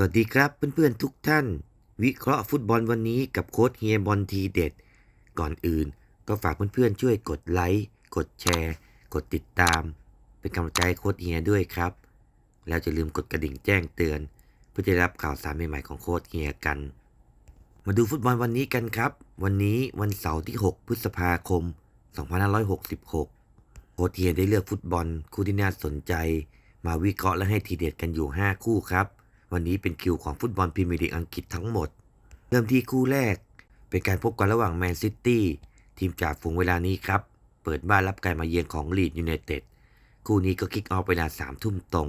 วัสดีครับเพื่อนๆทุกท่าน วิเคราะห์ฟุตบอลวันนี้กับโค้ชเฮียบอลทีเด็ด ก่อนอื่นก็ฝากเพื่อนๆช่วยกดไลค์กดแชร์ กดติดตาม เป็นกำลังใจโค้ชเฮียด้วยครับ แล้วจะลืมกดกระดิ่งแจ้งเตือน เพื่อจะรับข่าวสารใหม่ๆของโค้ชเฮียกัน มาดูฟุตบอลวันนี้กันครับ วันนี้วันเสาร์ที่ 6 พฤษภาคม 2566 โค้ชเฮียได้เลือกฟุตบอลคู่ที่น่าสนใจ มาวิเคราะห์และให้ทีเด็ดกันอยู่ 5 คู่ครับ วันนี้เป็นคิวของฟุตบอลพรีเมียร์ลีกอังกฤษทั้งหมด เริ่มที่คู่แรก เป็นการพบกันระหว่างแมนซิตี้ทีมจากฝูงเวลานี้ครับ เปิดบ้านรับการมาเยือนของลีดยูไนเต็ดคู่นี้ก็คิกออฟเวลาสามทุ่มตรง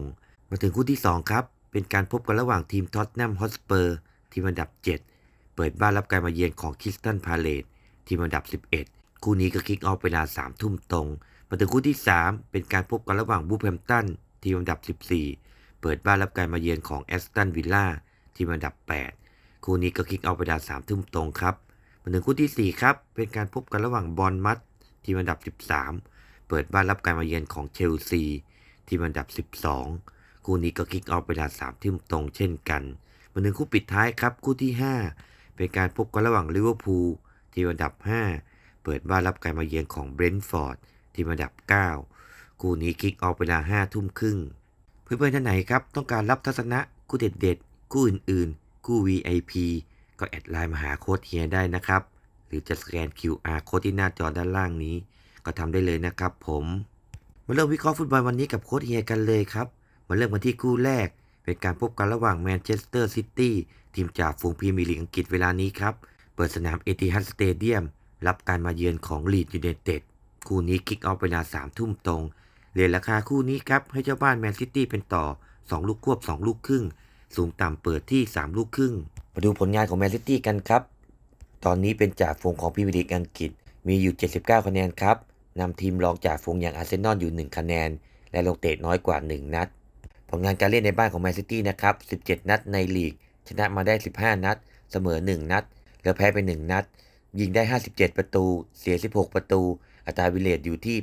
มาถึงคู่ที่ 2 ครับ เป็นการพบกันระหว่างทีมท็อตแนมฮอสเปอร์ทีมอันดับ 7 เปิดบ้านรับการมาเยือนของคริสตันพาเลตทีมอันดับ 11 คู่นี้ก็คิกออฟเวลา3ทุ่มตรง มาถึงคู่ที่ 3 เป็นการพบกันระหว่างบูแฮมตันทีมอันดับ 14 เปิดบ้านรับการมาเยือนของแอสตันวิลล่าทีมอันดับ 8 คู่นี้ก็คิกออฟเวลา3ทุ่มตรงครับมาถึงคู่ที่ 4 ครับ เป็นการพบกันระหว่างบอลมัดทีมอันดับ 13 เปิดบ้านรับการมาเยือนของเชลซีทีมอันดับ 12 คู่นี้ก็คิกออฟเวลา3ทุ่มตรงเช่นกันมาถึงคู่ปิดท้ายครับคู่ที่ 5 เป็นการพบกันระหว่างลิเวอร์พูลทีมอันดับ 5 เปิดบ้านรับการมาเยือนของเบรนท์ฟอร์ดทีมอันดับ 9 คู่นี้คิกออฟเวลา5ทุ่มครึ่ง เพื่อนๆท่านไหนครับต้องการรับทัศนะคู่เด็ดๆคู่อื่นๆ คู่ VIP ก็แอดไลน์มาหาโค้ดเฮียได้นะครับ หรือจะสแกน QR โค้ดที่หน้าจอด้านล่างนี้ ก็ทำได้เลยนะครับผมมาเริ่มวิเคราะห์ฟุตบอลวันนี้กับโค้ดเฮียกันเลยครับ มาเริ่มกันที่คู่แรก เป็นการพบกันระหว่างแมนเชสเตอร์ซิตี้ทีมจากฝูงพรีเมียร์ลีกอังกฤษเวลานี้ครับ เปิดสนามเอติฮัดสเตเดียมรับการมาเยือนของลีดยูไนเต็ดคู่นี้คิกออฟเวลา3ทุ่มตรง เหรทราคาคู่นี้ครับให้เจ้าบ้านแมนซิตี้เป็นต่อ 2 ลูกควบ 2 ลูกครึ่ง สูงต่ำเปิดที่ 3 ลูกครึ่ง มาดูผลงานของแมนซิตี้กันครับ ตอนนี้เป็นจ่าฝูงของพรีเมียร์ลีกอังกฤษ มีอยู่ 79 คะแนนครับนำทีมรองจ่าฝูงอย่างอาร์เซนอลอยู่ 1 คะแนน และลงเตะน้อยกว่า 1 นัด ผลงานการเล่นในบ้านของแมนซิตี้นะครับ 17 นัดในลีก ชนะมาได้ 15 นัด เสมอ 1 นัด แล้วแพ้ไป 1 นัด ยิงได้ 57 ประตู เสีย 16 ประตู อัตราวิเลตอยู่ที่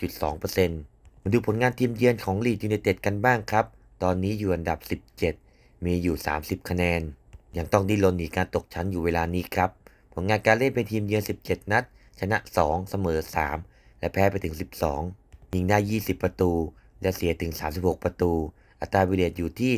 88.2% มาดูผลงานทีมเยือนของลีดยูไนเต็ดกันบ้างครับ ตอนนี้อยู่อันดับ 17 มีอยู่ 30 คะแนน ยังต้องดิ้นรนหนีการตกชั้นอยู่เวลานี้ครับ ผลงานการเล่นเป็นทีมเยือน 17 นัด ชนะ 2 เสมอ 3 และแพ้ไปถึง 12 ยิงได้ 20 ประตู และเสียถึง 36 ประตู อัตราวิเลตอยู่ที่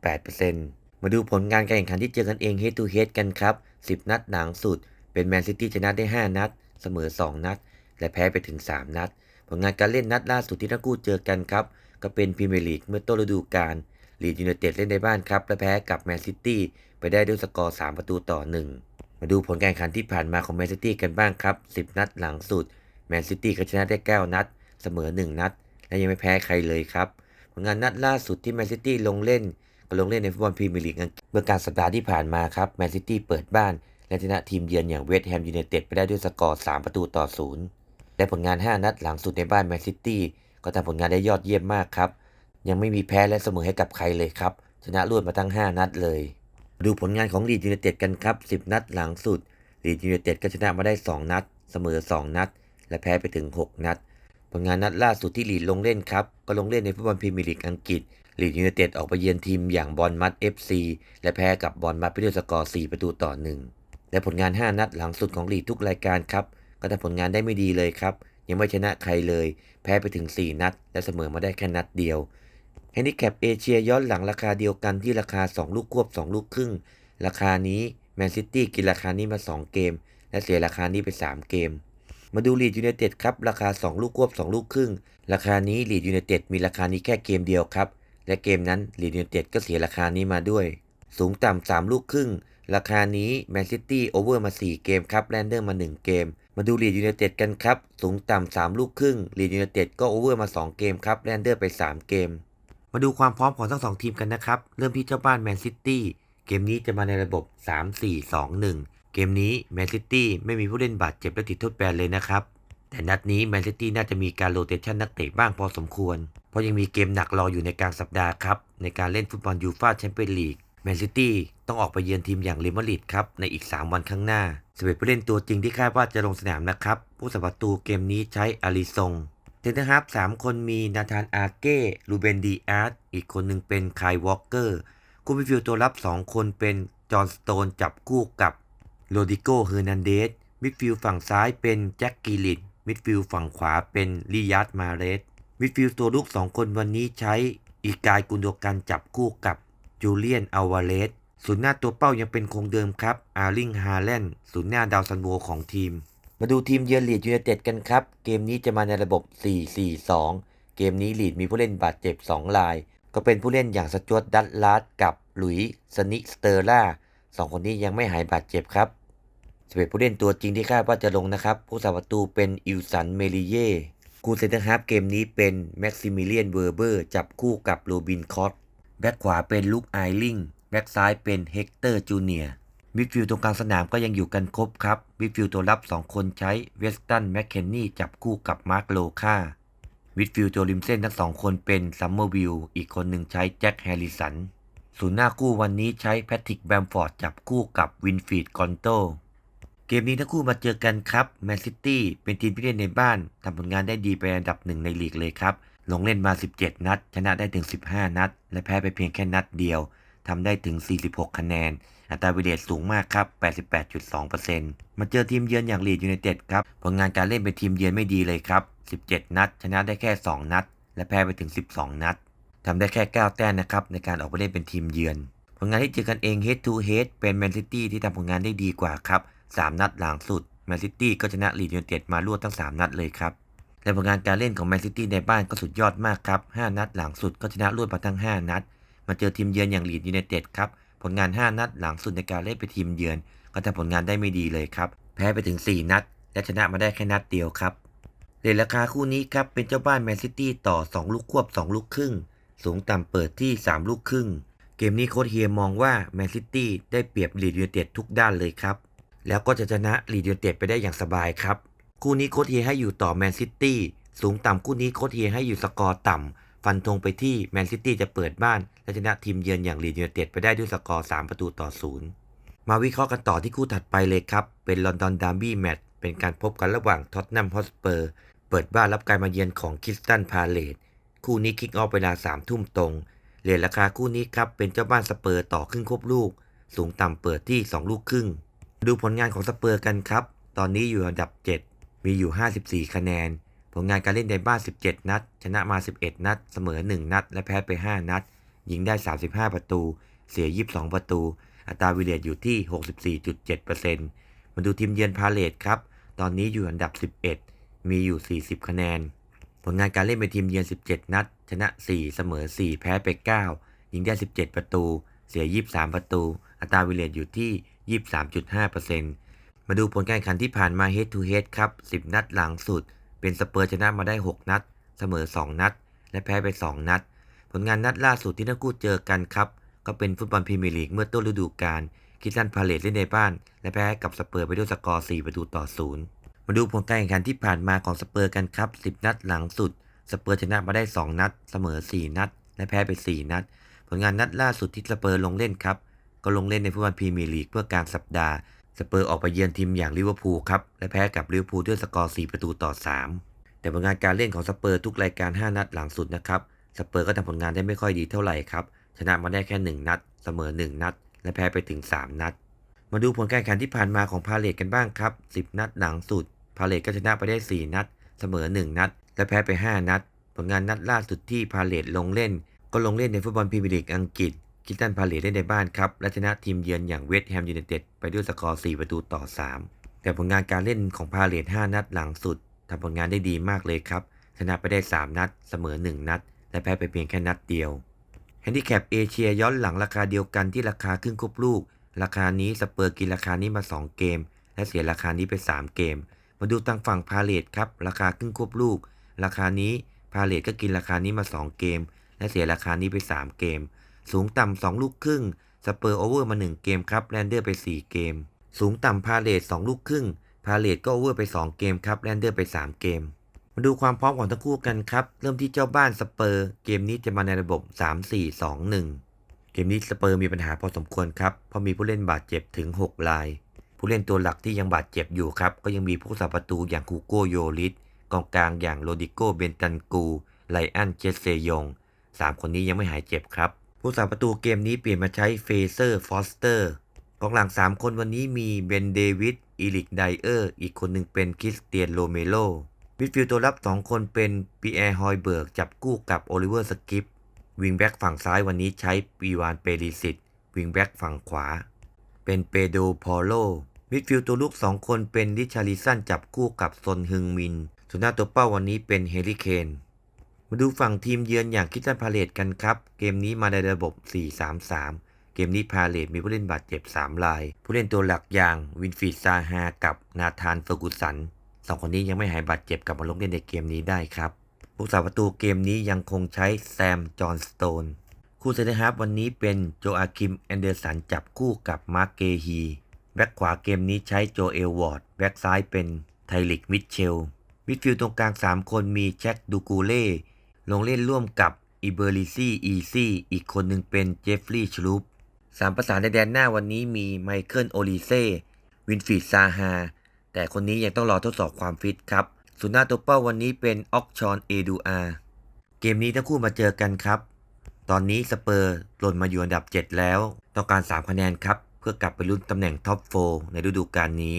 11.8%มาดูผลงานการแข่งขันที่เจอกันเอง head to head กันครับ 10 นัดหนังสุด เป็นแมนซิตี้ชนะได้ 5 นัด เสมอ 2 นัด และแพ้ไปถึง 3 นัด ผลงานการเล่นนัดล่าสุดที่ทั้งคู่เจอกันครับ ก็เป็นพรีเมียร์ลีกเมื่อต้นฤดูกาลลีดยูไนเต็ดเล่นในบ้านครับ และแพ้กับแมนซิตี้ไปได้ด้วยสกอร์ 3 ประตูต่อ 1 มาดูผลการแข่งขันที่ผ่านมาของแมนซิตี้กันบ้างครับ 10 นัดหลังสุดแมนซิตี้ก็ชนะได้ 9 นัด เสมอ 1 นัด และยังไม่แพ้ใครเลยครับผลงานนัดล่าสุดที่แมนซิตี้ลงเล่นก็ลงเล่นในฟุตบอลพรีเมียร์ลีกเมื่อกลางสัปดาห์ที่ผ่านมาครับแมนซิตี้เปิดบ้านและชนะทีมเยือนอย่างเวสต์แฮมยูไนเต็ดไปได้ด้วยสกอร์ 3 ประตูต่อ 0 และผลงาน 5 นัดหลังสุดในบ้านแมนซิตี้ก็ทำผลงานได้ยอดเยี่ยมมากครับ ยังไม่มีแพ้และเสมอให้กับใครเลยครับ ชนะรวดมาทั้ง 5 นัดเลย ดูผลงานของลีดยูไนเต็ดกันครับ 10 นัดหลังสุดลีดยูไนเต็ดก็ชนะมาได้ 2 นัด เสมอ 2 นัด และแพ้ไปถึง 6 นัด ผลงานนัดล่าสุดที่ลีดลงเล่นครับ ก็ลงเล่นในฟุตบอลพรีเมียร์ลีกอังกฤษลีดยูไนเต็ดออกไปเยือนทีมอย่างบอลมัด FC และแพ้กับบอลมัดไปด้วยสกอร์ 4 ประตูต่อ 1 และผลงาน 5 นัดหลังสุดของลีดทุกรายการครับ ก็ทำผลงานได้ไม่ดีเลยครับ ยังไม่ชนะใครเลย แพ้ไปถึง 4 นัด และเสมอมาได้แค่นัดเดียวแฮนดิแคปเอเชียย้อนหลังราคาเดียวกันที่ราคา 2 ลูกควบ 2 ลูกครึ่ง ราคานี้แมนซิตี้กินราคานี้มา 2 เกม และเสียราคานี้ไป 3 เกม มาดูลีดยูไนเต็ดครับราคา 2 ลูกควบ 2 ลูกครึ่ง ราคานี้ลีดยูไนเต็ดมีราคานี้แค่เกมเดียวครับ และเกมนั้นลีดยูไนเต็ดก็เสียราคานี้มาด้วย สูงต่ำ3ลูกครึ่ง ราคานี้แมนซิตี้โอเวอร์มา 4 เกมครับแลนเดอร์มา 1 เกม มาดูลีดยูไนเต็ดกันครับ สูงต่ำ3ลูกครึ่งลีดยูไนเต็ดก็โอเวอร์มา 2 เกมครับแลนเดอร์ไป 3 เกม มาดูความพร้อมของทั้งสองทีมกันนะครับ เริ่มที่เจ้าบ้านแมนซิตี้เกมนี้จะมาในระบบ 3-4-2-1 เกมนี้แมนซิตี้ไม่มีผู้เล่นบาดเจ็บและติดทดแบนเลยนะครับ แต่นัดนี้แมนซิตี้น่าจะมีการโรเตชันนักเตะบ้างพอสมควร เพราะยังมีเกมหนักรออยู่ในกลางสัปดาห์ครับในการเล่นฟุตบอลยูฟ่าแชมเปี้ยนลีก แมนซิตี้ต้องออกไปเยือนทีมอย่างเรอัลมาดริดครับในอีก 3 วันข้างหน้าสเปผู้เล่นตัวจริงที่คาดว่าจะลงสนามนะครับ ผู้สัประตูเกมนี้ใช้อาริซงเทนเนอร์ฮับสามคนมีนาธานอาเก้ลูเบนดีอาร์ตอีกคนหนึ่งเป็นคายวอลเกอร์คู่มิดฟิลด์ตัวรับ 2 คนเป็นจอห์นสโตนจับคู่กับโรดิโกเฮอร์นันเดสมิดฟิลด์ฝั่งซ้ายเป็นแจ็คกิลิตมิดฟิลด์ฝั่งขวาเป็นลิยัตมาเรสมิดฟิลด์ตัวลุก 2 คนวันนี้ใช้อีกายกุนโดกันจับคู่กับ จูเลียน อัลวาเรสศูนย์หน้าตัวเป้ายังเป็นคงเดิมครับ อาริง ฮาแลนด์ศูนย์หน้าดาวซันโวของทีม มาดูทีมเยือนลีดยูไนเต็ดกันครับ เกมนี้จะมาในระบบ 4-4-2 เกมนี้ลีดมีผู้เล่นบาดเจ็บ 2 ราย ก็เป็นผู้เล่นอย่างสจวตดัตลาร์ดกับหลุยส์สนิสเตอร่าสองคนนี้ยังไม่หายบาดเจ็บครับ11ผู้เล่นตัวจริงที่คาดว่าจะลงนะครับ ผู้สาประตูเป็นอิลสันเมลิเย่คูเซนเตอร์ฮาร์ฟเกมนี้เป็นแม็กซิมิเลียนเวอร์เบอร์จับคู่กับโรบินคอต แบ็คขวาเป็นลุคไอลิงแบ็คซ้ายเป็นเฮกเตอร์จูเนียมิดฟิลด์ตรงกลางสนามก็ยังอยู่กันครบครับมิดฟิลด์ตัวรับ 2 คนใช้เวสตันแมคเคนนี่จับคู่กับมาร์คโลคามิดฟิลด์ตัวริมเส้นทั้งสองคนเป็นซัมเมอร์วิลอีกคนหนึ่งใช้แจ็คแฮร์ริสันศูนย์หน้าคู่วันนี้ใช้แพทริกแบมฟอร์ดจับคู่กับวินฟีดกอนโตเกมนี้ทั้งคู่มาเจอกันครับแมนซิตี้เป็นทีมที่เล่นในบ้านทำผลงานได้ดีเป็นอันดับหนึ่งในลีกเลยครับ ลงเล่นมา 17 นัด ชนะได้ถึง 15 นัด และแพ้ไปเพียงแค่นัดเดียวทำได้ถึง 46 คะแนน อัตราวิเดตสูงมากครับ 88.2%มาเจอทีมเยือนอย่างลีดยูไนเต็ดครับ ผลงานการเล่นเป็นทีมเยือนไม่ดีเลยครับ 17 นัด ชนะได้แค่ 2 นัด และแพ้ไปถึง 12 นัดทำได้แค่ 9 แต้มนะครับในการออกไปเล่นเป็นทีมเยือน ผลงานที่เจอกันเอง head to head เป็นแมนซิตี้ที่ทำผลงานได้ดีกว่าครับ 3 นัดหลังสุด แมนซิตี้ก็ชนะลีดยูไนเต็ดมารวดทั้ง 3 นัดเลยครับ และผลงานการเล่นของแมนซิตี้ในบ้านก็สุดยอดมากครับ 5 นัดหลังสุดก็ชนะรวดมาทั้ง 5 นัด มาเจอทีมเยือนอย่างลีดยูไนเต็ดครับ ผลงาน 5 นัดหลังสุดในการเล่นไปทีมเยือน ก็ทำผลงานได้ไม่ดีเลยครับ แพ้ไปถึง 4 นัด และชนะมาได้แค่นัดเดียวครับเรทราคาคู่นี้ครับเป็นเจ้าบ้านแมนซิตี้ต่อ 2 ลูกควบ 2 ลูกครึ่ง สูงต่ำเปิดที่ 3 ลูกครึ่ง เกมนี้โค้ชเฮียมองว่าแมนซิตี้ได้เปรียบลีดยูไนเต็ดทุกด้านเลยครับ แล้วก็จะชนะลีดยูไนเต็ดไปได้อย่างสบายครับ คู่นี้โค้ชเฮียให้อยู่ต่อแมนซิตี้สูงต่ำคู่นี้โค้ชเฮียให้อยู่สกอร์ต่ำฟันธงไปที่แมนซิตี้จะเปิดบ้านและชนะทีมเยือนอย่างลีดยูไนเต็ดไปได้ด้วยสกอร์ 3 ประตูต่อศูนย์มาวิเคราะห์กันต่อที่คู่ถัดไปเลยครับ เป็นลอนดอนดาร์บี้แมตช์เป็นการพบกันระหว่างท็อตแนมฮอสเปอร์เปิดบ้านรับการมาเยือนของคริสตันพาเลตคู่นี้คิกออฟเวลา3ทุ่มตรงเรทราคาคู่นี้ครับเป็นเจ้าบ้านสเปอร์ต่อครึ่งครบลูก สูงต่ำเปิดที่ 2 ลูกครึ่ง ดูผลงานของสเปอร์กันครับ ตอนนี้อยู่อันดับ 7 มีอยู่ 54 คะแนน ผลงานการเล่นในบ้าน 17 นัด ชนะมา 11 นัด เสมอ 1 นัด และแพ้ไป 5 นัด ยิงได้ 35 ประตู เสีย 22 ประตู อัตราวิเลตอยู่ที่ 64.7%มาดูทีมเยือนพาเลตครับ ตอนนี้อยู่อันดับ 11 มีอยู่ 40 คะแนน ผลงานการเล่นเป็นทีมเยือน 17 นัด ชนะ 4 เสมอ 4 แพ้ไป 9 ยิงได้ 17 ประตู เสีย 23 ประตู อัตราวิเลตอยู่ที่ 23.5% มาดูผลการแข่งขันที่ผ่านมา head to head ครับ 10 นัดหลังสุด เป็นสเปอร์ชนะมาได้ 6 นัด เสมอ 2 นัด และแพ้ไป 2 นัด ผลงานนัดล่าสุดที่ทั้งคู่เจอกันครับ ก็เป็นฟุตบอลพรีเมียร์ลีกเมื่อต้นฤดูกาลคิดตันพาเลตเล่นในบ้าน และแพ้กับสเปอร์ไปด้วยสกอร์ 4 ประตูต่อ 0 มาดูผลการแข่งขันที่ผ่านมาของสเปอร์กันครับ 10 นัดหลังสุด สเปอร์ชนะมาได้ 2 นัด เสมอ 4 นัด และแพ้ไป 4 นัด ผลงานนัดล่าสุดที่สเปอร์ลงเล่นครับ ก็ลงเล่นในฟุตบอลพรีเมียร์ลีกเพื่อกลางสัปดาห์ สเปอร์ออกไปเยือนทีมอย่างลิเวอร์พูลครับ และแพ้กับลิเวอร์พูลด้วยสกอร์ 4 ประตูต่อ 3 แต่ผลงานการเล่นของสเปอร์ทุกรายการ 5 นัดหลังสุดนะครับ สเปอร์ก็ทำผลงานได้ไม่ค่อยดีเท่าไหร่ครับ ชนะมาได้แค่ 1 นัด เสมอ 1 นัด และแพ้ไปถึง 3 นัด มาดูผลการแข่งที่ผ่านมาของพาเลตกันบ้างครับ 10 นัดหลังสุด พาเลตก็ชนะไปได้ 4 นัด เสมอ 1 นัด และแพ้ไป 5 นัด ผลงานนัดล่าสุดที่พาเลตลงเล่น ก็ลงเล่นในฟุตบอลพรีเมียร์ลีกอังกฤษ คิตันพาเลตเล่นในบ้านครับและชนะทีมเยือนอย่างเวสต์แฮมยูไนเต็ดไปด้วยสกอร์ 4 ประตูต่อ 3 แต่ผลงานการเล่นของพาเลต5นัดหลังสุดทำผลงานได้ดีมากเลยครับ ชนะไปได้ 3 นัด เสมอ 1 นัด และแพ้ไปเพียงแค่นัดเดียวแฮนดิแคปเอเชียย้อนหลังราคาเดียวกันที่ราคาครึ่งครบลูก ราคานี้สเปอร์กินราคานี้มา 2 เกม และเสียราคานี้ไป 3 เกม มาดูทางฝั่งพาเลตครับราคาครึ่งครบลูก ราคานี้พาเลตก็กินราคานี้มา 2 เกม และเสียราคานี้ไป 3 เกม สูงต่ำ2ลูกครึ่ง สเปอร์โอเวอร์มา 1 เกมครับแลนเดอร์ไป 4 เกม สูงต่ำพาเลต2ลูกครึ่ง พาเลตก็โอเวอร์ไป 2 เกมครับแลนเดอร์ไป 3 เกม มาดูความพร้อมของทั้งคู่กันครับ เริ่มที่เจ้าบ้านสเปอร์เกมนี้จะมาในระบบ 3-4-2-1 เกมนี้สเปอร์มีปัญหาพอสมควรครับเพราะมีผู้เล่นบาดเจ็บถึง 6 ราย ผู้เล่นตัวหลักที่ยังบาดเจ็บอยู่ครับก็ยังมีผู้สาประตูอย่างคูโกโยลิสกองกลางอย่างโรดิโกเบนตันกูไลอันเจสเซยง3คนนี้ยังไม่หายเจ็บครับ ผู้สาประตูเกมนี้เปลี่ยนมาใช้เฟเซอร์ฟอสเตอร์กองหลัง 3 คนวันนี้มีเบนเดวิดอีลิกไดเออร์ อีกคนหนึ่งเป็นคริสเตียนโรเมโลมิดฟิลด์ตัวรับ 2 คนเป็นปีแอร์ฮอยเบิร์กจับกู้กับโอลิเวอร์สกิปวิงแบ็กฝั่งซ้ายวันนี้ใช้ปีวานเปริสิตวิงแบ็กฝั่งขวา เป็นเปโดพอโลมิดฟิลด์ตัวลูก 2 คนเป็นริชาริสันจับคู่กับซนฮึงมินส่วนหน้าตัวเป้าวันนี้เป็นเฮริเคน มาดูฝั่งทีมเยือนอย่างคิตันพาเลตกันครับ เกมนี้มาในระบบ 4-3-3 เกมนี้พาเลตมีผู้เล่นบาดเจ็บ 3 ราย ผู้เล่นตัวหลักอย่างวินฟิดซาฮากับนาธานเฟอร์กุสันสองคนนี้ยังไม่หายบาดเจ็บกลับมาลงเล่นในเกมนี้ได้ครับผู้สาประตูเกมนี้ยังคงใช้แซม จอห์นสโตน คู่เซนเตอร์ฮาร์ฟวันนี้เป็นโจอาคิมแอนเดอร์สันจับคู่กับมาร์เกฮีแบ็กขวาเกมนี้ใช้โจเอลวอร์ดแบ็กซ้ายเป็นไทลิกมิทเชลมิดฟิลด์ตรงกลาง 3 คนมีแจ็คดูกูเล่ ลงเล่นร่วมกับอิเบริซี่อีซี่อีกคนหนึ่งเป็นเจฟฟรีย์ชลูปสามประสานในแดนหน้าวันนี้มีไมเคิลโอลิเซ่วินฟีดซาฮาแต่คนนี้ยังต้องรอทดสอบความฟิตครับส่วนหน้าตัวเป้าวันนี้เป็นออกชอนเอดูอาเกมนี้ทั้งคู่มาเจอกันครับ ตอนนี้สเปอร์หล่นมาอยู่อันดับ 7 แล้ว ต้องการ 3 คะแนนครับ เพื่อกลับไปลุ้นตำแหน่งท็อปโฟในฤดูกาลนี้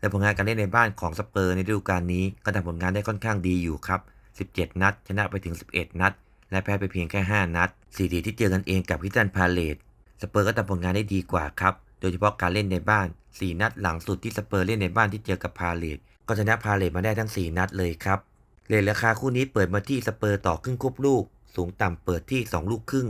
และผลงานการเล่นในบ้านของสเปอร์ในฤดูกาลนี้ก็ทำผลงานได้ค่อนข้างดีอยู่ครับ 17 นัด ชนะไปถึง 11 นัด และแพ้ไปเพียงแค่ 5 นัดสี่ทีที่เจอกันเองกับพิตันพาเลตสเปอร์ก็ทำผลงานได้ดีกว่าครับ โดยเฉพาะการเล่นในบ้าน 4 นัดหลังสุดที่สเปอร์เล่นในบ้านที่เจอกับพาเลตก็ชนะพาเลตมาได้ทั้ง 4 นัดเลยครับเลทราคาคู่นี้เปิดมาที่สเปอร์ต่อครึ่งครบลูก สูงต่ำเปิดที่ 2 ลูกครึ่ง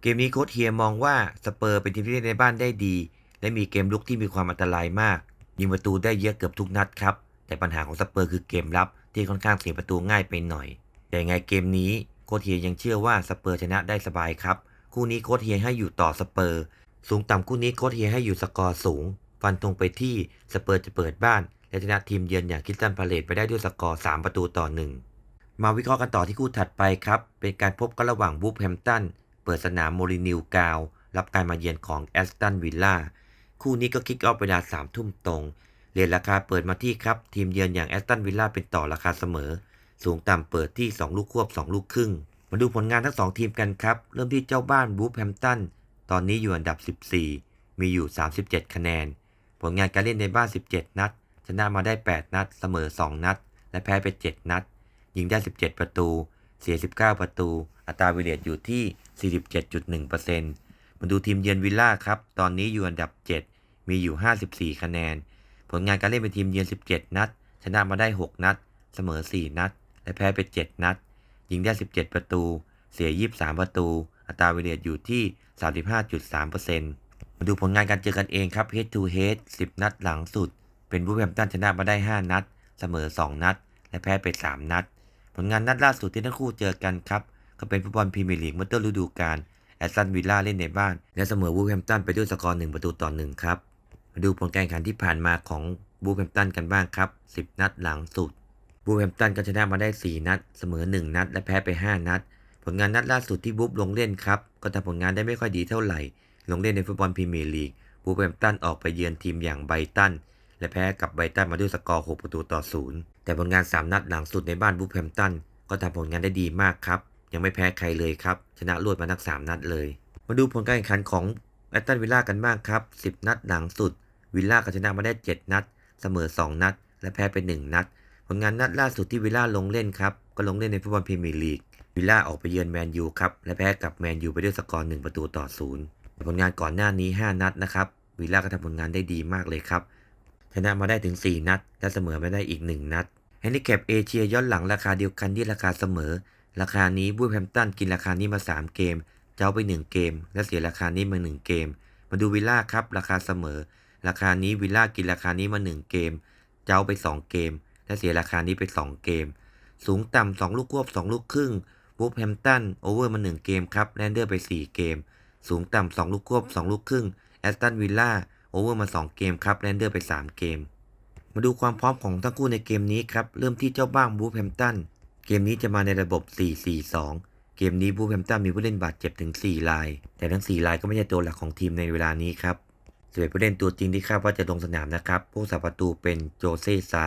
เกมนี้โค้ชเฮียมองว่าสเปอร์เป็นทีมที่เล่นในบ้านได้ดี และมีเกมลุกที่มีความอันตรายมาก ยิงประตูได้เยอะเกือบทุกนัดครับแต่ปัญหาของสเปอร์คือเกมรับ ที่ค่อนข้างเสียประตูง่ายไปหน่อย แต่ไงเกมนี้โคเฮียยังเชื่อว่าสเปอร์ชนะได้สบายครับ คู่นี้โคเฮียให้อยู่ต่อสเปอร์ สูงต่ำคู่นี้โคเฮียให้อยู่สกอร์สูง ฟันตรงไปที่สเปอร์จะเปิดบ้าน และชนะทีมเยือนอย่างคิสตันพาเลตไปได้ด้วยสกอร์ 3 ประตูต่อ 1 มาวิเคราะห์กันต่อที่คู่ถัดไปครับ เป็นการพบกันระหว่างวูฟแฮมตันเปิดสนามโมรินิวกาว รับการมาเยือนของแอสตันวิลล่าคู่นี้ก็คิกออฟเวลา3ทุ่มตรง เรียนราคาเปิดมาที่ครับ ทีมเยือนอย่างแอสตันวิลล่าเป็นต่อราคาเสมอ สูงต่ำเปิดที่ 2 ลูกควบ 2 ลูกครึ่ง มาดูผลงานทั้ง 2 ทีมกันครับ เริ่มที่เจ้าบ้านวูฟแฮมตันตอนนี้อยู่อันดับ 14 มีอยู่ 37 คะแนน ผลงานการเล่นในบ้าน 17 นัด ชนะมาได้ 8 นัด เสมอ 2 นัด และแพ้ไป 7 นัด ยิงได้ 17 ประตู เสีย 19 ประตู อัตราวิเลตอยู่ที่ 47.1%มาดูทีมเยือนวิลล่าครับ ตอนนี้อยู่อันดับ 7 มีอยู่ 54 คะแนน ผลงานการเล่นเป็นทีมเยือน 17 นัด ชนะมาได้ 6 นัด เสมอ 4 นัด และแพ้ไป 7 นัด ยิงได้ 17 ประตู เสีย 23 ประตู อัตราวิเลตอยู่ที่ 35.3%มาดูผลงานการเจอกันเองครับ head to head 10 นัดหลังสุด เป็นบูแฮมตันชนะมาได้ 5 นัด เสมอ 2 นัด และแพ้ไป 3 นัด ผลงานนัดล่าสุดที่ทั้งคู่เจอกันครับ ก็เป็นฟุตบอลพรีเมียร์ลีกเมื่อต้นฤดูกาลแอสตันวิลล่าเล่นในบ้าน และเสมอบูแฮมตันไปด้วยสกอร์1ประตูต่อ1ครับ มาดูผลการแข่งขันที่ผ่านมาของบูแฮมตันกันบ้างครับ 10 นัดหลังสุด บูแฮมตันก็ชนะมาได้ 4 นัด เสมอ 1 นัด และแพ้ไป 5 นัด ผลงานนัดล่าสุดที่บูฟลงเล่นครับ ก็ทำผลงานได้ไม่ค่อยดีเท่าไหร่ ลงเล่นในฟุตบอลพรีเมียร์ลีก บูแฮมตันออกไปเยือนทีมอย่างไบตัน และแพ้กับไบตันมาด้วยสกอร์ 6 ประตูต่อ 0 แต่ผลงาน 3 นัดหลังสุดในบ้านบูแฮมตันก็ทำผลงานได้ดีมากครับ ยังไม่แพ้ใครเลยครับ ชนะรวดมาทั้ง3นัดเลย มาดูผลการแข่งขันของแอตตันวิลล่ากันบ้างครับ 10 นัดหลังสุด วิลล่าก็ชนะมาได้ 7 นัด เสมอ 2 นัด และแพ้ไป1นัด ผลงานนัดล่าสุดที่วิลล่าลงเล่นครับ ก็ลงเล่นในฟุตบอลพรีเมียร์ลีก วิลล่าออกไปเยือนแมนยูครับ และแพ้กับแมนยูไปด้วยสกอร์ 1 ประตูต่อ 0 ผลงานก่อนหน้านี้ 5 นัดนะครับ วิลล่าก็ทำผลงานได้ดีมากเลยครับ ชนะมาได้ถึง 4 นัด และเสมอมาได้อีก 1 นัดแฮนดิแคปเอเชียย้อนหลังราคาเดียวกันที่ราคาเสมอ ราคานี้บูแฮมตันกินราคานี้มา 3 เกม เจ้าไป 1 เกม และเสียราคานี้มา 1 เกม มาดูวิลล่าครับราคาเสมอ ราคานี้วิลล่ากินราคานี้มา 1 เกม เจ้าไป 2 เกม และเสียราคานี้ไป 2 เกม สูงต่ำ2ลูกควบ 2 ลูกครึ่งบูแฮมตันโอเวอร์มา 1 เกมครับแลนเดอร์ไป 4 เกม สูงต่ำ2ลูกควบ 2 ลูกครึ่งแอสตันวิลล่าโอเวอร์มา 2 เกมครับแลนเดอร์ไป 3 เกม มาดูความพร้อมของทั้งคู่ในเกมนี้ครับเริ่มที่เจ้าบ้างบูแฮมตันเกมนี้จะมาในระบบ 4-4-2เกมนี้บูแฮมตันมีผู้เล่นบาดเจ็บถึง 4 ราย แต่ทั้ง 4 รายก็ไม่ใช่ตัวหลักของทีมในเวลานี้ครับ ส่วนผู้เล่นตัวจริงที่คาดว่าจะลงสนามนะครับ ผู้สาประตูเป็นโจเซซา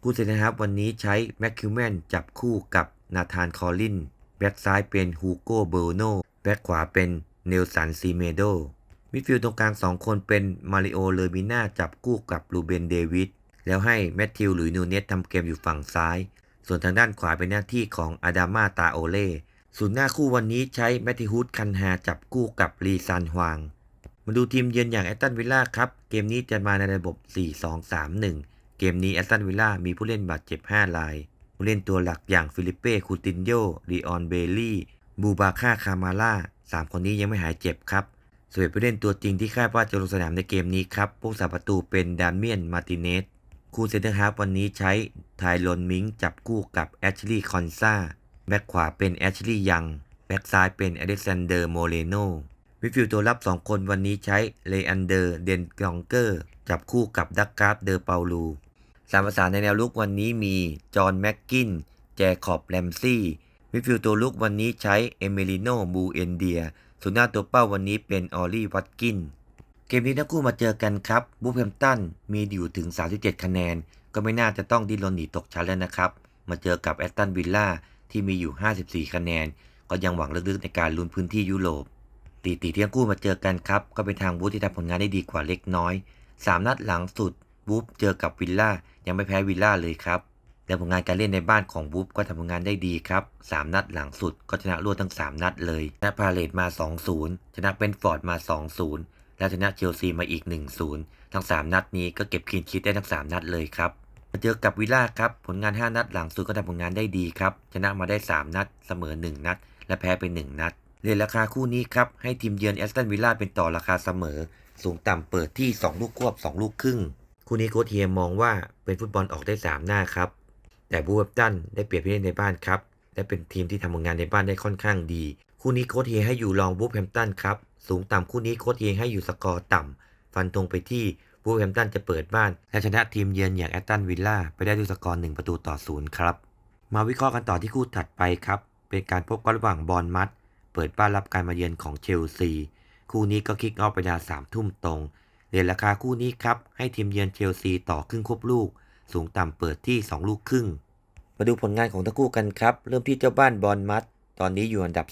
ผู้เซนนะครับวันนี้ใช้แม็กคิวแมนจับคู่กับนาธานคอลลิน แบ็กซ้ายเป็นฮูโกเบอร์โน แบ็กขวาเป็นเนลสันซีเมโด มิดฟิลด์ตรงกลาง 2 คนเป็นมาริโอ เลอร์มิน่าจับคู่กับลูเบน เดวิด แล้วให้แมทธิวหรือนูเนสทำเกมอยู่ฝั่งซ้าย ส่วนทางด้านขวาเป็นหน้าที่ของอาดามาตาโอเล่ ส่วนหน้าคู่วันนี้ใช้แมทธิฮูดคันฮาจับคู่กับลีซานฮวาง มาดูทีมเยือนอย่างแอตตันวิลล่าครับ เกมนี้จะมาในระบบ 4-2-3-1 เกมนี้แอตตันวิลล่ามีผู้เล่นบาดเจ็บ 5 ราย ผู้เล่นตัวหลักอย่างฟิลิปเป้ คูตินโยลีออน เบลลี่ บูบาค่า คามาล่า 3 คนนี้ยังไม่หายเจ็บครับส่วนผู้เล่นตัวจริงที่คาดว่าจะลงสนามในเกมนี้ครับผู้สาประตูเป็นดามเมียน มาติเนส คู่เซนเตอร์ฮาร์ฟวันนี้ใช้ไทลอนมิงจับคู่กับแอชลีย์ คอนซาแบ็กขวาเป็นแอชลีย์ ยัง แบ็กซ้ายเป็นอเล็กซานเดอร์ โมเรโน มิดฟิลด์ตัวรับ 2 คนวันนี้ใช้เลอันเดอร์ เดนกองเกอร์ จับคู่กับดักการ์ดเดอเปาลูสามประสานในแนวลุกวันนี้มี จอห์นแม็กกิน แจคอบแรมซี่ มิดฟิลด์ตัวลุกวันนี้ใช้เอเมลิโนบูเอนเดียส่วนหน้าตัวเป้าวันนี้เป็นออลลี่วัตกิน เกมนี้ทั้งคู่มาเจอกันครับบูฟแฮมตันมีอยู่ถึง 37 คะแนน ก็ไม่น่าจะต้องดิ้นรนหนีตกชั้นแล้วนะครับ มาเจอกับแอตตันวิลล่าที่มีอยู่ 54 คะแนน ก็ยังหวังลึกๆในการลุ้นพื้นที่ยุโรป ตีตีที่ทั้งคู่มาเจอกันครับ ก็เป็นทางวูฟที่ทำผลงานได้ดีกว่าเล็กน้อย 3 นัดหลังสุดวูฟเจอกับวิลล่ายังไม่แพ้วิลล่าเลยครับ และผลงานการเล่นในบ้านของวูฟก็ทำผลงานได้ดีครับ 3 นัดหลังสุดก็ชนะรวดทั้ง 3 นัดเลยชนะพาเลตมา 2-0 ชนะเบนฟอร์ดมา 2-0 แล้วชนะเชลซีมาอีก 1-0 ทั้ง 3 นัดนี้ก็เก็บคีนชิดได้ทั้ง 3 นัดเลยครับมาเจอกับวิลล่าครับผลงาน 5 นัดหลังสุดก็ทำผลงานได้ดีครับชนะมาได้ 3 นัด เสมอ 1 นัด และแพ้ไป 1 นัด เรียนราคาคู่นี้ครับ ให้ทีมเยือนแอสตันวิลล่าเป็นต่อราคาเสมอ สูงต่ำเปิดที่ 2 ลูกควบ 2 ลูกครึ่ง คู่นี้โค้ชเฮียมองว่าเป็นฟุตบอลออกได้ 3 หน้าครับ แต่บูเวฟตันได้เปรียบผู้เล่นในบ้านครับ และเป็นทีมที่ทำผลงานในบ้านได้ค่อนข้างดี คู่นี้โค้ชเฮียให้อยู่รองบูฟแฮมตันครับ สูงต่ำคู่นี้โค้ชเฮียให้อยู่สกอร์ต่ำฟันธงไปที่บูฟแฮมตันจะเปิดบ้านและชนะทีมเยือนอย่างแอตตันวิลล่าไปได้ด้วยสกอร์1ประตูต่อศูนย์ครับ มาวิเคราะห์กันต่อที่คู่ถัดไปครับ เป็นการพบกันระหว่างบอลมัด เปิดบ้านรับการมาเยือนของเชลซี คู่นี้ก็คิกออฟไปเวลาสามทุ่มตรงเรียนราคาคู่นี้ครับ ให้ทีมเยือนเชลซีต่อครึ่งควบลูก สูงต่ำเปิดที่ 2 ลูกครึ่ง มาดูผลงานของทั้งคู่กันครับ เริ่มที่เจ้าบ้านบอลมัด ตอนนี้อยู่อันดับ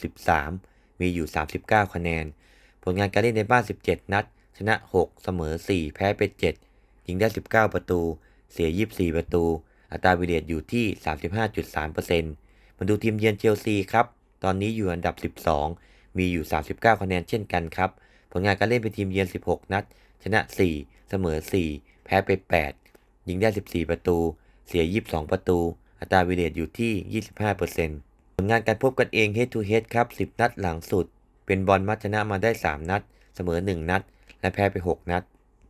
13 มีอยู่ 39 คะแนน ผลงานการเล่นในบ้าน 17 นัด ชนะ 6 เสมอ 4 แพ้ไป 7 ยิงได้ 19 ประตู เสีย 24 ประตู อัตราวิเดียอยู่ที่ 35.3%มาดูทีมเยือนเชลซีครับ ตอนนี้อยู่อันดับ 12 มีอยู่ 39 คะแนนเช่นกันครับ ผลงานการเล่นเป็นทีมเยือน 16 นัด ชนะ 4 เสมอ 4 แพ้ไป 8 ยิงได้ 14 ประตู เสีย 22 ประตู อัตราวิเดียอยู่ที่ 25%ผลงานการพบกันเอง head to head ครับ 10 นัดหลังสุด เป็นบอลมัดชนะมาได้ 3 นัด เสมอ 1 นัด และแพ้ไป 6 นัด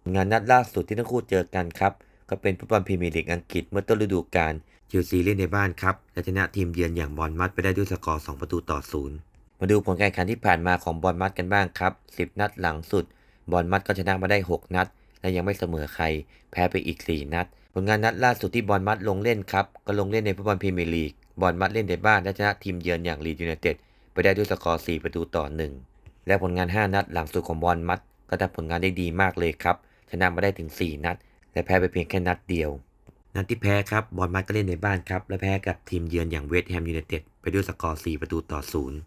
ผลงานนัดล่าสุดที่ทั้งคู่เจอกันครับ ก็เป็นฟุตบอลพรีเมียร์ลีกอังกฤษเมื่อต้นฤดูกาลเชลซีเล่นในบ้านครับและชนะทีมเยือนอย่างบอลมัดไปได้ด้วยสกอร์ 2 ประตูต่อศูนย์มาดูผลการแข่งขันที่ผ่านมาของบอลมัดกันบ้างครับ 10 นัดหลังสุด บอลมัดก็ชนะมาได้ 6 นัด และยังไม่เสมอใคร แพ้ไปอีก 4 นัด ผลงานนัดล่าสุดที่บอลมัดลงเล่นครับก็ลงเล่นในฟุตบอลพรีเมียร์ลีกบอลมัดเล่นในบ้านและชนะทีมเยือนอย่างลีดยูไนเต็ดไปได้ด้วยสกอร์ 4 ประตูต่อ 1 และผลงาน 5 นัดหลังสุดของบอลมัดก็ทำผลงานได้ดีมากเลยครับชนะมาได้ถึง 4 นัด และแพ้ไปเพียงแค่นัดเดียว นัดที่แพ้ครับบอลมัดก็เล่นในบ้านครับ และแพ้กับทีมเยือนอย่างเวสต์แฮมยูไนเต็ดไปด้วยสกอร์ 4 ประตูต่อ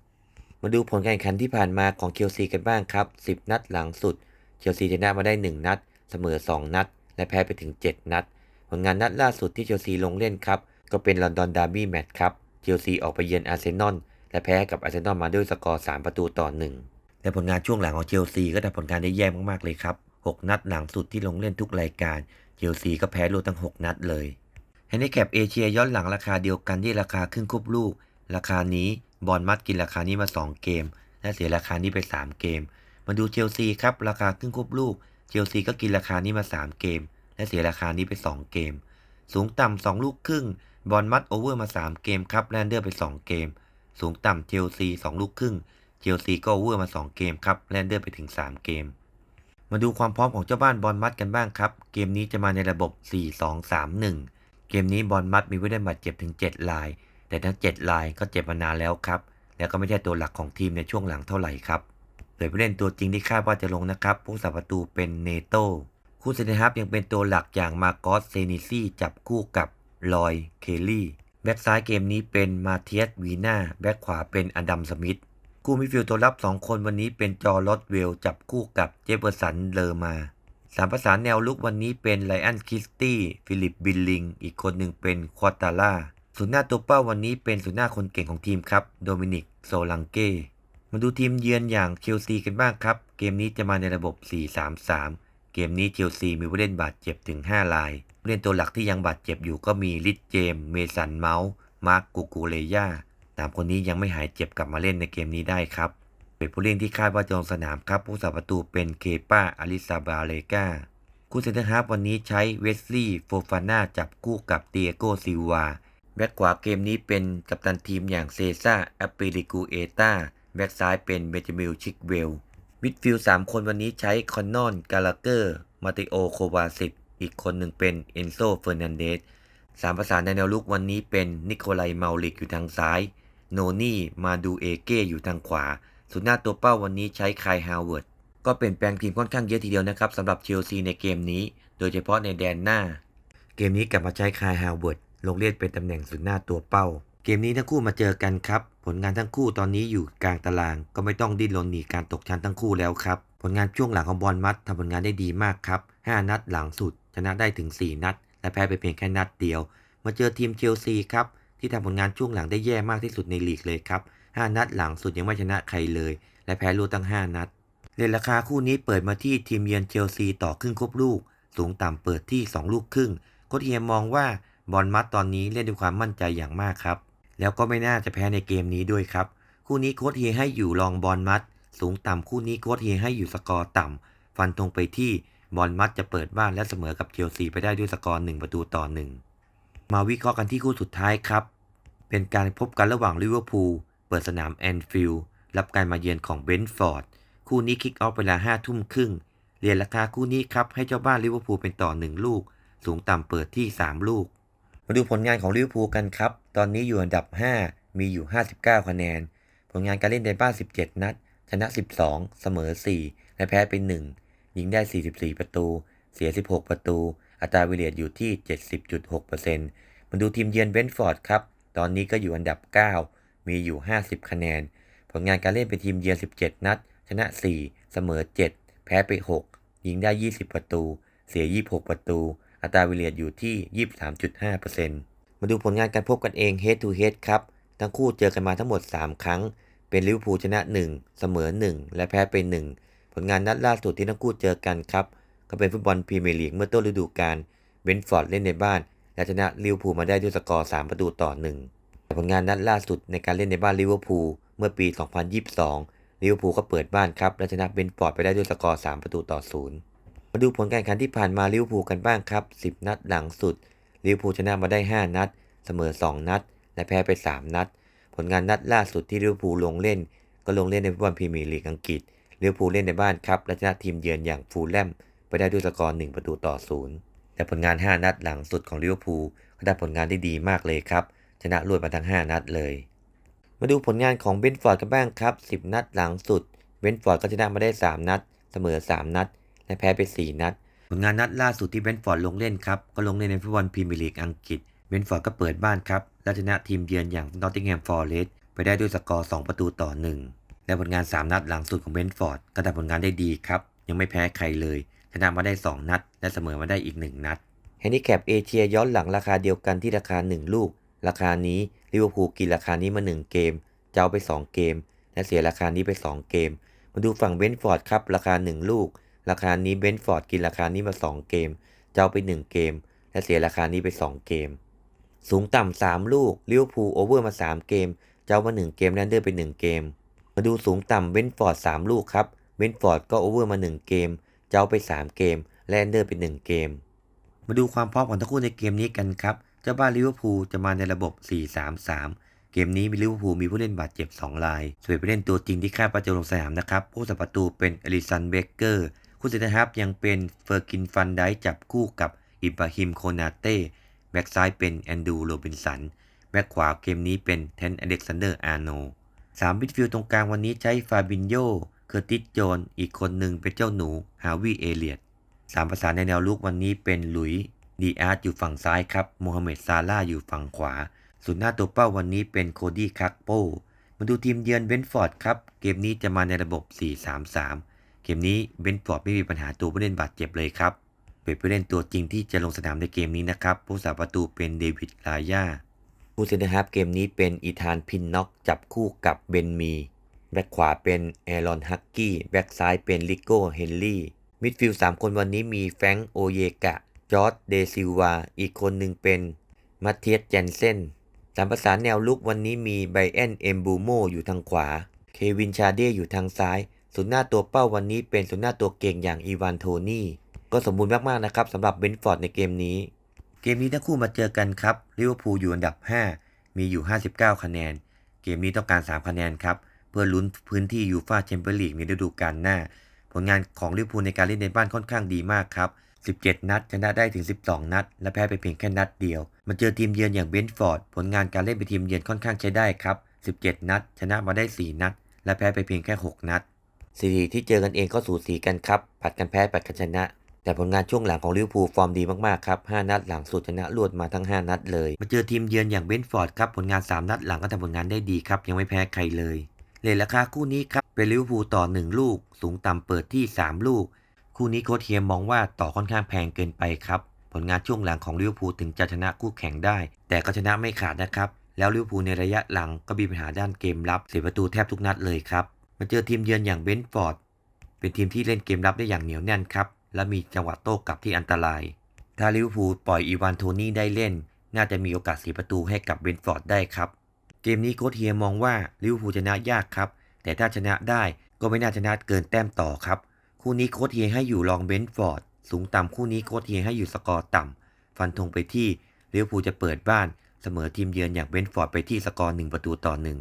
0 มาดูผลการแข่งขันที่ผ่านมาของเชลซีกันบ้างครับ 10 นัดหลังสุด เชลซีชนะมาได้ 1 นัด เสมอ 2 นัด และแพ้ไปถึง 7 นัด ผลงานนัดล่าสุดที่เชลซีลงเล่นครับก็เป็นลอนดอนดาร์บี้แมตช์ครับ เชลซีออกไปเยือนอาร์เซนอลและแพ้กับอาร์เซนอลมาด้วยสกอร์ 3 ประตูต่อ 1และผลงานช่วงหลังของเชลซีก็ทำผลงานได้แย่มากๆเลยครับ 6 นัดหลังสุดที่ลงเล่นทุกรายการเชลซีก็แพ้รวดทั้ง 6 นัดเลยแฮนดิแคปเอเชียย้อนหลังราคาเดียวกันที่ราคาครึ่งคุบลูก ราคานี้บอลมัดกินราคานี้มา 2 เกม และเสียราคานี้ไป 3 เกม มาดูเชลซีครับราคาครึ่งคุบลูก เชลซีก็กินราคานี้มา 3 เกม และเสียราคานี้ไป 2 เกม สูงต่ำ2ลูกครึ่ง บอลมัดโอเวอร์มา 3 เกมครับแลนเดอร์ไป 2 เกม สูงต่ำเชลซี2ลูกครึ่ง เชลซีก็โอเวอร์มา 2 เกมครับแลนเดอร์ไปถึง 3 เกม มาดูความพร้อมของเจ้าบ้านบอลมัดกันบ้างครับ เกมนี้จะมาในระบบ 4-2-3-1 เกมนี้บอลมัดมีผู้เล่นบาดเจ็บถึง 7 ราย แต่ทั้ง 7 รายก็เจ็บมานานแล้วครับ แล้วก็ไม่ใช่ตัวหลักของทีมในช่วงหลังเท่าไหร่ครับ โดยผู้เล่นตัวจริงที่คาดว่าจะลงนะครับ ผู้สาประตูเป็นเนโต้คู่เซนเตอร์ฮับยังเป็นตัวหลักอย่างมาโกสเซนิซี่จับคู่กับลอยเคลลี่แบ็กซ้ายเกมนี้เป็นมาเทียสวีนาแบ็กขวาเป็นอดัมสมิธ คู่มิดฟิลด์ตัวรับ 2 คนวันนี้เป็นจอร์ลอตเวล จับคู่กับเจฟเฟอร์สันเลอมาสามประสานแนวลุกวันนี้เป็นไลอันคิสตี้ฟิลิปบิลลิง อีกคนหนึ่งเป็นควอตาล่าศูนย์หน้าตัวเป้าวันนี้เป็นศูนย์หน้าคนเก่งของทีมครับ โดมินิกโซลังเก้มาดูทีมเยือนอย่างเชลซีกันบ้างครับ เกมนี้จะมาในระบบ 4-3-3 เกมนี้เชลซีมีผู้เล่นบาดเจ็บถึง 5 รายผู้เล่นตัวหลักที่ยังบาดเจ็บอยู่ก็มีลิดเจมเมสันเมาส์มาร์กกูกูเลย่า สามคนนี้ยังไม่หายเจ็บกลับมาเล่นในเกมนี้ได้ครับเป็นผู้เล่นที่คาดว่าจะลงสนามครับ ผู้สาประตูเป็นเคป้าอาริซาบาเลกาคู่เซนเตอร์ฮาร์ฟวันนี้ใช้เวสลีย์โฟฟาน่าจับคู่กับเตียโกซิลวาแบ็กขวาเกมนี้เป็นกัปตันทีมอย่างเซซ่าแอปเปริกูเอตาแบ็กซ้ายเป็นเบจมิลชิกเวลมิดฟิลด์สามคนวันนี้ใช้คอนนอนกาลาเกอร์ มาติโอโควาสิบอีกคนหนึ่งเป็นเอนโซเฟอร์นันเดสสามประสานในแนวลุกวันนี้เป็นนิโคลัยเมาลิกอยู่ทางซ้าย โนนี่มาดูเอเก้อยู่ทางขวาสุดหน้าตัวเป้าวันนี้ใช้คายฮาวเวิร์ดก็เปลี่ยนแปลงทีมค่อนข้างเยอะทีเดียวนะครับสำหรับเชลซีในเกมนี้ โดยเฉพาะในแดนหน้า เกมนี้กลับมาใช้คายฮาวเวิร์ดลงเล่นเป็นตำแหน่งสุดหน้าตัวเป้า เกมนี้ทั้งคู่มาเจอกันครับ ผลงานทั้งคู่ตอนนี้อยู่กลางตาราง ก็ไม่ต้องดิ้นรนหนีการตกชั้นทั้งคู่แล้วครับ ผลงานช่วงหลังของบอลมัดทำผลงานได้ดีมากครับ 5 นัดหลังสุด ชนะได้ถึง 4 นัด และแพ้ไปเพียงแค่นัดเดียว มาเจอทีมเชลซีครับ ที่ทำผลงานช่วงหลังได้แย่มากที่สุดในลีกเลยครับ 5 นัดหลังสุดยังไม่ชนะใครเลย และแพ้รวดตั้ง 5 นัดเรทราคาคู่นี้เปิดมาที่ทีมเยือนเชลซีต่อครึ่งครบลูก สูงต่ำเปิดที่ 2 ลูกครึ่งโคชเฮียมองว่าบอลมัดตอนนี้เล่นด้วยความมั่นใจอย่างมากครับ แล้วก็ไม่น่าจะแพ้ในเกมนี้ด้วยครับ คู่นี้โคชเฮียให้อยู่รองบอลมัด สูงต่ำคู่นี้โคชเฮียให้อยู่สกอร์ต่ำฟันธงไปที่บอลมัดจะเปิดบ้านและเสมอกับเชลซีไปได้ด้วยสกอร์1ประตูต่อ1 มาวิเคราะห์กันที่คู่สุดท้ายครับ เป็นการพบกันระหว่างลิเวอร์พูลเปิดสนามแอนฟิลด์รับการมาเยือนของเบนฟอร์ด คู่นี้คิกออฟเวลา5ทุ่มครึ่งเรียนราคาคู่นี้ครับให้เจ้าบ้านลิเวอร์พูลเป็นต่อ 1 ลูก สูงต่ำเปิดที่ 3 ลูก มาดูผลงานของลิเวอร์พูลกันครับ ตอนนี้อยู่อันดับ 5 มีอยู่ 59 คะแนน ผลงานการเล่นในบ้าน 17 นัด ชนะ 12 เสมอ 4 และแพ้ไป1ยิงได้ 44 ประตู เสีย 16 ประตู อัตราวิเลียดอยู่ที่ 70.6%มาดูทีมเยือนเบนฟอร์ดครับ ตอนนี้ก็อยู่อันดับ 9 มีอยู่ 50 คะแนน ผลงานการเล่นเป็นทีมเยือน 17 นัด ชนะ 4 เสมอ 7 แพ้ไป 6 ยิงได้ 20 ประตู เสีย 26 ประตู อัตราวิเลียดอยู่ที่ 23.5%มาดูผลงานการพบกันเอง head to head ครับ ทั้งคู่เจอกันมาทั้งหมด 3 ครั้ง เป็นลิเวอร์พูลชนะ 1 เสมอ 1 และแพ้ไป 1 ผลงานนัดล่าสุดที่ทั้งคู่เจอกันครับ ก็เป็นฟุตบอลพรีเมียร์ลีกเมื่อต้นฤดูกาลเบนฟอร์ดเล่นในบ้านและชนะลิเวอร์พูลมาได้ด้วยสกอร์ 3 ประตูต่อ 1 แต่ผลงานนัดล่าสุดในการเล่นในบ้านลิเวอร์พูลเมื่อปี 2022 ลิเวอร์พูลก็เปิดบ้านครับ และชนะเบนฟอร์ดไปได้ด้วยสกอร์ 3 ประตูต่อ 0 มาดูผลการแข่งขันที่ผ่านมาลิเวอร์พูลกันบ้างครับ 10 นัดหลังสุดลิเวอร์พูลชนะมาได้ 5 นัด เสมอ 2 นัด และแพ้ไป 3 นัด ผลงานนัดล่าสุดที่ลิเวอร์พูลลงเล่น ก็ลงเล่นในฟุตบอลพรีเมียร์ลีกอังกฤษลิเวอร์พูลเล่นในบ้านครับและชนะทีมเยือนอย่างฟูลแลม ไปได้ด้วยสกอร์1ประตูต่อ0แต่ผลงาน 5 นัดหลังสุดของลิเวอร์พูลก็ได้ผลงานได้ดีมากเลยครับ ชนะรวดมาทั้ง 5 นัดเลย มาดูผลงานของเบนฟอร์ดกันบ้างครับ 10 นัดหลังสุด เบนฟอร์ดก็ชนะมาได้ 3 นัด เสมอ 3 นัด และแพ้ไป 4 นัด ผลงานนัดล่าสุดที่เบนฟอร์ดลงเล่นครับ ก็ลงเล่นในฟุตบอลพรีเมียร์ลีกอังกฤษ เบนฟอร์ดก็เปิดบ้านครับและชนะทีมเยือนอย่างนอตติงแฮมฟอร์เรสต์ไปได้ด้วยสกอร์ 2 ประตูต่อ 1 และผลงาน 3 นัดหลังสุดของเบนฟอร์ดก็ทำผลงานได้ดีครับ ยังไม่แพ้ใครเลย ชนะมาได้ 2 นัด และเสมอมาได้อีก 1 นัดแฮนดิแคปเอเชียย้อนหลังราคาเดียวกันที่ราคา 1 ลูก ราคานี้ลิเวอร์พูลกินราคานี้มา 1 เกม เจ้าไป 2 เกม และเสียราคานี้ไป 2 เกม มาดูฝั่งเบนฟอร์ดครับราคา 1 ลูก ราคานี้เบนฟอร์ดกินราคานี้มา 2 เกม เจ้าไป 1 เกม และเสียราคานี้ไป 2 เกม สูงต่ำ3ลูกลิเวอร์พูลโอเวอร์มา 3 เกม เจ้ามา 1 เกมแลนเดอร์ไป 1 เกม มาดูสูงต่ำเบนฟอร์ด3ลูกครับเบนฟอร์ดก็โอเวอร์มา 1 เกม เจ้าไป 3 เกม แลนเดอร์ไป 1 เกม มาดูความพร้อมของทั้งคู่ในเกมนี้กันครับ เจ้าบ้านลิเวอร์พูลจะมาในระบบ 4-3-3 เกมนี้มีลิเวอร์พูลมีผู้เล่นบาดเจ็บ 2 รายส่วนผู้เล่นตัวจริงที่คาดว่าจะลงสนามนะครับ ผู้สับประตูเป็นอลิสันเบเกอร์ คู่เซนเตอร์ฮับยังเป็นเฟอร์กินฟันไดจับคู่กับอิบราฮิมโคนาเต้แบ็กซ้ายเป็นแอนดูโรบินสันแบ็กขวาเกมนี้เป็นเทนอเล็กซานเดอร์อาร์โนสามมิดฟิลด์ตรงกลางวันนี้ใช้ฟาบินโย เคอร์ติสโจนอีกคนหนึ่งเป็นเจ้าหนูฮาวิเอเลียตสามประสานในแนวลุกวันนี้เป็นหลุยดีอาร์ตอยู่ฝั่งซ้ายครับโมฮัมเหม็ดซาร่าอยู่ฝั่งขวาส่วนหน้าตัวเป้าวันนี้เป็นโคดี้คักโปมาดูทีมเยือนเบนฟอร์ดครับ เกมนี้จะมาในระบบ 4-3-3 เกมนี้เบนฟอร์ดไม่มีปัญหาตัวผู้เล่นบาดเจ็บเลยครับเป็นผู้เล่นตัวจริงที่จะลงสนามในเกมนี้นะครับ ผู้สาประตูเป็นเดวิดลายาผู้เซนเตอร์ฮาฟเกมนี้เป็นอีธานพินน็อกจับคู่กับเบนมี แบ็คขวาเป็นแอรอนฮักกี้ แบ็คซ้ายเป็นลิโก้เฮนรี่ มิดฟิลด์สามคนวันนี้มีแฟรงโอเยกะ จอร์ดเดซิลวา อีกคนหนึ่งเป็นมัตเทียสเจนเซนสามประสานแนวลุกวันนี้มีไบแอนเอมบูโมอยู่ทางขวา เควินชาเดอยู่ทางซ้ายศูนหน้าตัวเป้าวันนี้เป็นศูนหน้าตัวเก่งอย่างอีวานโทนี่ ก็สมบูรณ์มากๆนะครับสำหรับเบนฟอร์ดในเกมนี้ เกมนี้ทั้งคู่มาเจอกันครับลิเวอร์พูลอยู่อันดับ 5 มีอยู่ 59 คะแนน เกมนี้ต้องการ 3 คะแนนครับ เพื่อลุ้นพื้นที่ยูฟาแชมเปี้ยนลีกในฤดูกาลหน้า ผลงานของลิเวอร์พูลในการเล่นในบ้านค่อนข้างดีมากครับ 17 นัดชนะได้ถึง 12 นัด และแพ้ไปเพียงแค่นัดเดียว มาเจอทีมเยือนอย่างเบนฟอร์ด ผลงานการเล่นเป็นทีมเยือนค่อนข้างใช้ได้ครับ 17 นัด ชนะมาได้ 4 นัด และแพ้ไปเพียงแค่ 6 นัดสถิติที่เจอกันเองก็สูสีกันครับ ผัดกันแพ้ผัดกันชนะ แต่ผลงานช่วงหลังของลิเวอร์พูลฟอร์มดีมากๆครับ 5 นัดหลังสุดชนะรวดมาทั้ง 5 นัดเลย มาเจอทีมเยือนอย่างเบนฟอร์ดครับ ผลงาน 3 นัดหลังก็ทำผลงานได้ดีครับ ยังไม่แพ้ใครเลย เลทราคาคู่นี้ครับเป็นลิเวอร์พูลต่อ 1 ลูก สูงต่ำเปิดที่ 3 ลูก คู่นี้โค้ชเฮียมองว่าต่อค่อนข้างแพงเกินไปครับ ผลงานช่วงหลังของลิเวอร์พูลถึงจะชนะคู่แข่งได้ แต่ก็ชนะไม่ขาดนะครับ แล้วลิเวอร์พูลในระยะหลังก็มีปัญหาด้านเกมรับเสียประตูแทบทุกนัดเลยครับมาเจอทีมเยือนอย่างเบนฟอร์ดเป็นทีมที่เล่นเกมรับได้อย่างเหนียวแน่นครับและมีจังหวะโต้กลับที่อันตราย ถ้าลิเวอร์พูลปล่อยอีวานโทนี่ได้เล่น น่าจะมีโอกาสเสียประตูให้กับเบนฟอร์ดได้ครับ เกมนี้โค้ชเฮียมองว่าลิเวอร์พูลชนะยากครับ แต่ถ้าชนะได้ก็ไม่น่าชนะเกินแต้มต่อครับ คู่นี้โค้ชเฮียให้อยู่รองเบนฟอร์ด สูงต่ำคู่นี้โค้ชเฮียให้อยู่สกอร์ต่ำฟันธงไปที่ลิเวอร์พูลจะเปิดบ้านเสมอทีมเยือนอย่างเบนฟอร์ดไปที่สกอร์1ประตูต่อหนึ่ง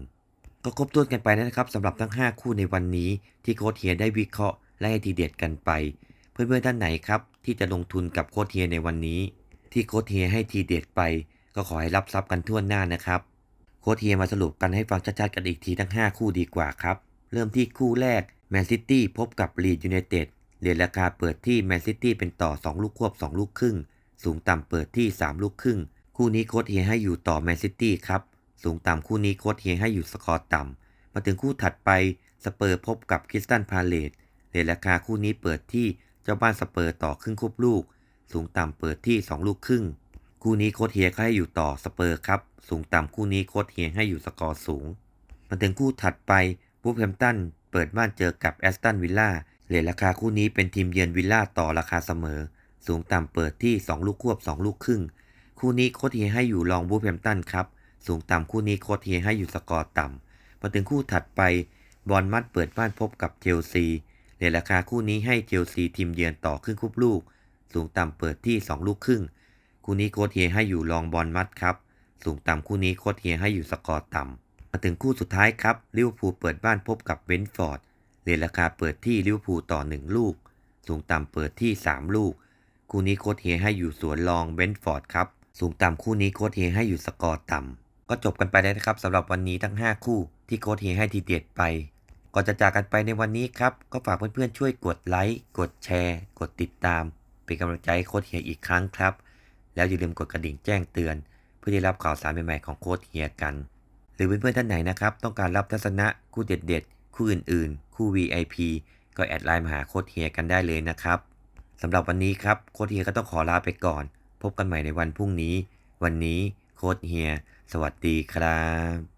ก็ครบถ้วนกันไปนะครับสำหรับทั้ง 5 คู่ในวันนี้ ที่โค้ชเฮียได้วิเคราะห์และให้ทีเด็ดกันไป เพื่อนๆท่านไหนครับ ที่จะลงทุนกับโค้ชเฮียในวันนี้ ที่โค้ชเฮียให้ทีเด็ดไป ก็ขอให้รับทรัพย์กันทั่วหน้านะครับ ค้ชเฮียมาสรุปกันให้ฟังชัดๆกันอีกทีทั้ง 5 คู่ดีกว่าครับ เริ่มที่คู่แรกแมนซิตี้พบกับลีดยูไนเต็ดเหรียญราคาเปิดที่แมนซิตี้เป็นต่อ 2 ลูกควบ 2 ลูกครึ่ง สูงต่ำเปิดที่ 3 ลูกครึ่ง คู่นี้โค้ชเฮียให้อยู่ต่อแมนซิตี้ครับ สูงต่ำคู่นี้โค้ชเฮียให้อยู่สกอร์ต่ำ มาถึงคู่ถัดไปสเปอร์พบกับคริสตันพาเลตเรทราคาคู่นี้เปิดที่เจ้าบ้านสเปอร์ต่อครึ่งควบลูก สูงต่ำเปิดที่ 2 ลูกครึ่ง คู่นี้โค้ชเฮียก็ให้อยู่ต่อสเปอร์ครับ สูงต่ำคู่นี้โค้ชเฮียให้อยู่สกอร์สูง มาถึงคู่ถัดไปบูฟแฮมตันเปิดบ้านเจอกับแอสตันวิลล่าเรทราคาคู่นี้เป็นทีมเยือนวิลล่าต่อราคาเสมอ สูงต่ำเปิดที่ 2 ลูกควบ 2 ลูกครึ่ง คู่นี้โค้ชเฮียให้อยู่รองบูฟแฮมตันครับ สูงต่ำคู่นี้โค้ชเฮียให้อยู่สกอร์ต่ำมาถึงคู่ถัดไปบอลมัดเปิดบ้านพบกับเชลซีเรทราคาคู่นี้ให้เชลซีทีมเยือนต่อครึ่งคุบลูก สูงต่ำเปิดที่ 2 ลูกครึ่ง คู่นี้โค้ชเฮียให้อยู่รองบอลมัดครับ สูงต่ำคู่นี้โค้ชเฮียให้อยู่สกอร์ต่ำ มาถึงคู่สุดท้ายครับลิเวอร์พูลเปิดบ้านพบกับเบนฟอร์ดเรทราคาเปิดที่ลิเวอร์พูลต่อ 1 ลูก สูงต่ำเปิดที่ 3 ลูก คู่นี้โค้ชเฮียให้อยู่สวนรองเบนฟอร์ดครับ สูงต่ำคู่นี้โค้ชเฮียให้อยู่สกอร์ต่ำ ก็จบกันไปแล้วนะครับสำหรับวันนี้ทั้ง 5 คู่ที่โค้ชเฮียให้ทีเด็ดไปก่อนจะจากกันไปในวันนี้ครับ ก็ฝากเพื่อนๆช่วยกดไลค์ กดแชร์ กดติดตาม เป็นกำลังใจให้โค้ชเฮียอีกครั้งครับ แล้วอย่าลืมกดกระดิ่งแจ้งเตือน เพื่อได้รับข่าวสารใหม่ๆของโค้ดเฮียกัน หรือเพื่อนๆท่านไหนนะครับ ต้องการรับทัศนะคู่เด็ดๆ คู่อื่นๆ คู่ VIP ก็แอดไลน์มาหาโค้ดเฮียกันได้เลยนะครับสำหรับวันนี้ครับโค้ดเฮียก็ต้องขอลาไปก่อน พบกันใหม่ในวันพรุ่งนี้ วันนี้โค้ดเฮีย สวัสดีครับ